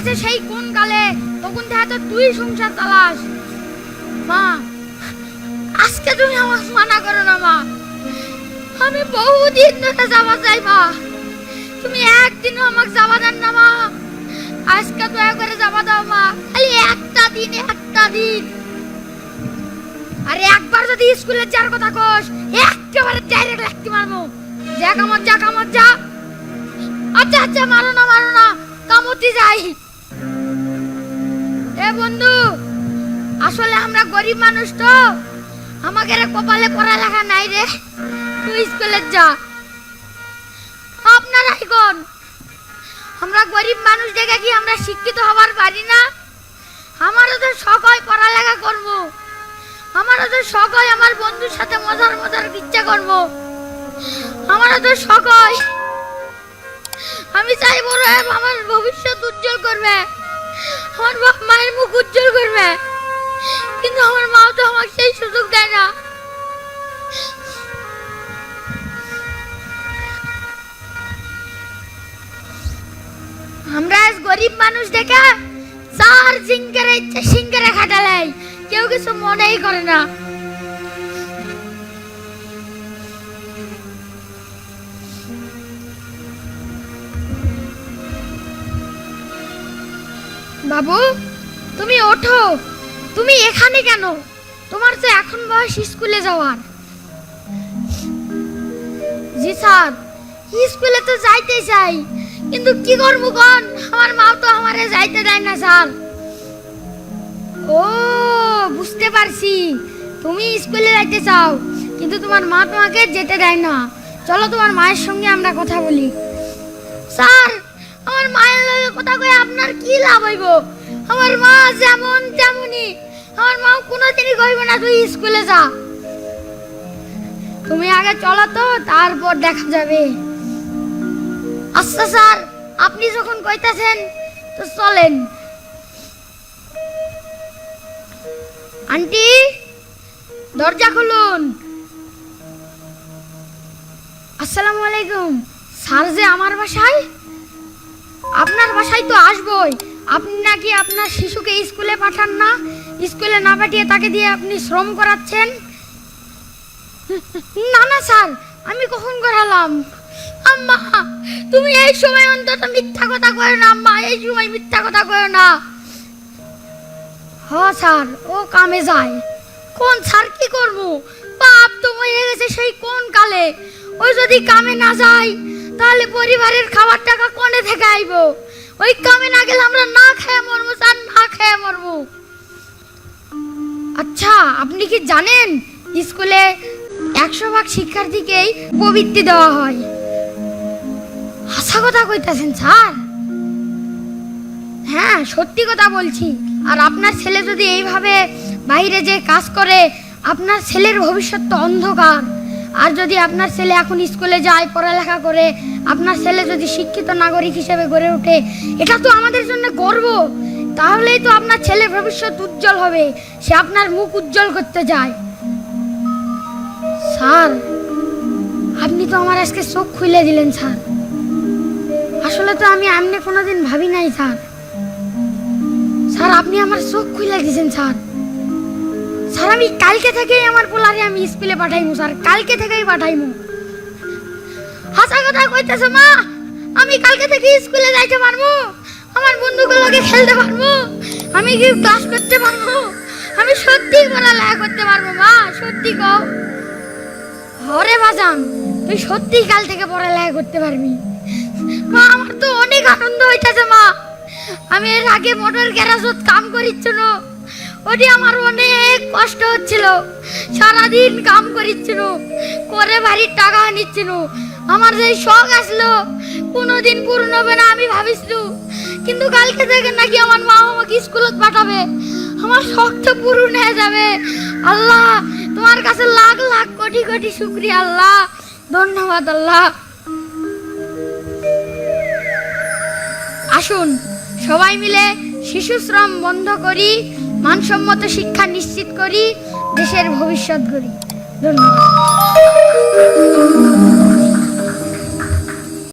গেছে সেই কোন কালে তখন থেকে তো তুই সংসার চালাস মা, আজকে তুমি আমার মানা করো না, মা। আমি বহুদিন ধরে যাওয়া চাই, মা। তুমি একদিনও আমাকে যাওয়া দেন না, মা। আজকে দয়া করে যাওয়া দাও, মা। খালি একটা দিন একটা দিন। আরে একবার যদি স্কুলে যাওয়ার কথা কোস, একেবারে ডাইরেক্ট লাগতে মারবো। যা কামত যা কামত যা। আচ্ছা আচ্ছা মারো না মারো না। কামতি যাই। এ বন্ধু, আসলে আমরা গরিব মানুষ তো। আমাকে রে কপালে পড়ালেখা নাই রে। তুই স্কুলে যা। আপনারাই কোন? আমরা গরিব মানুষ দেখে কি আমরা শিক্ষিত হবার পারি না? আমারও তো শখ হয় পড়ালেখা করব। আমারও তো শখ হয় আমার বন্ধুর সাথে মজার মজার ইচ্ছা করব। আমারও তো শখ হয় আমি চাই বড় আমার ভবিষ্যৎ উজ্জ্বল করবে। আমার বাপ মায়ের মুখ উজ্জ্বল করবে। কিন্তু আমার মা তো আমাকে সেই সুযোগ দেয় না। আমরা আজ গরিব মানুষ দেখে চার জিঙ্গারে ইচ্ছে সিঙ্গারে খাটালাই কেউ কিছু মনেই করে না। বাবু, তুমি ওঠো। তুমি এখানে কেন? তোমার তো এখন বয়স স্কুলে যাওয়ার। জি স্যার, স্কুলে তো যাইতে চাই। কিন্তু কি করব কোন? আমার মা তো আমারে যাইতে দেয় না, স্যার। ও, বুঝতে পারছি। তুমি স্কুলে যাইতে চাও, কিন্তু তোমার মা তোমাকে যেতে দেয় না। চলো তোমার মায়ের সঙ্গে আমরা কথা বলি। স্যার আমার মায়ের লগে কথা কয়ে আপনার কি লাভ হইব? আমার মা যেমন তেমনই। আমার মা কোনোদিনই কইব না, তুই স্কুলে যা। তুমি আগে চলো তো, তারপর দেখা যাবে। আচ্ছা স্যার, আপনি যখন কইতাছেন, তো চলেন। আন্টি, দরজা খুলুন। আসসালামু আলাইকুম। স্যার যে আমার বাসায়? আপনার বাসায় তো আসবই। আপনি নাকি আপনার শিশুকে স্কুলে পাঠান না? স্কুলে না পাঠিয়ে তাকে দিয়ে আপনি শ্রম করাচ্ছেন? না না স্যার, আমি কখন করালাম? আম্মা, তুমি এই সময় অন্তত মিথ্যা কথা কয় না, আম্মা, এই সময় মিথ্যা কথা কয় না। হ স্যার, ও কামে যায়। কোন স্যার কি করব? বাপ তো মরে গেছে সেই কোন কালে? ওই যদি কামে না যায় তাহলে পরিবারের খাবার টাকা কোনে থেকে আইব? ওই কামে না গেলে আমরা না খেয়ে মরবো স্যার না খেয়ে মরবো। আচ্ছা আপনি কি জানেন স্কুলে একশো ভাগ শিক্ষার্থীকেই প্রবৃত্তি দেওয়া হয়? হাসা কথা কইতাছেন স্যার। হ্যাঁ সত্যি কথা বলছি। আর আপনার ছেলে যদি এইভাবে বাইরে যে কাজ করে, আপনার ছেলের ভবিষ্যৎ তো অন্ধকার। আর যদি আপনার ছেলে এখন স্কুলে যায়, পড়ালেখা করে, আপনার ছেলে যদি শিক্ষিত নাগরিক হিসেবে গড়ে ওঠে, এটা তো আমাদের জন্য গর্ব। তাহলেই তো আপনার ছেলে ভবিষ্যৎ উজ্জ্বল হবে, সে আপনার মুখ উজ্জ্বল করতে যায়। স্যার, আপনি তো আমার আজকে চোখ খুলে দিলেন, স্যার। আসলে তো আমি এমনি কোনোদিন ভাবি নাই, স্যার। স্যার, আপনি আমার চোখ খুলে দিয়েছেন, স্যার। স্যার আমি কালকে থেকেই আমার পোলারে আমি স্কুলে পাঠাইমু, স্যার। কালকে থেকেই পাঠাইমু। হাসা কথা কইতেছে, মা, আমি কালকে থেকে স্কুলে যাইতে পারব। আমার বন্ধুগুলোকে খেলতে পারব। আমি কি ক্লাস করতে পারব। আমি সত্যি পড়ালেখা করতে পারব, মা, সত্যি কও। হরে বাজান, তুই সত্যি কাল থেকে পড়ালেখা করতে পারবি। মা, আমার তো অনেক আনন্দ হইতাছে, মা। আমি এর আগে মোটর গ্যারাজত কাম করিচ্ছিল ওটি আমার অনেক কষ্ট হচ্ছিল। সারাদিন কাম করিচ্ছিল, করে বাড়ির টাকা আনিচ্ছিল আমার যে শখ আসলো, কোনোদিন পূর্ণ হবে না আমি ভাবিছিল। কিন্তু কালকে থেকে নাকি আমার মা আমাকে স্কুলত পাঠাবে। আমার শখ তো পূরণ হয়ে যাবে। আল্লাহ, তোমার কাছে লাখ লাখ কোটি কোটি শুক্রিয়া, আল্লাহ। ধন্যবাদ, আল্লাহ। আসুন, সবাই মিলে শিশু শ্রম বন্ধ করি। মানসম্মত শিক্ষা নিশ্চিত করি দেশের ভবিষ্যৎ গড়ি। ধন্যবাদ।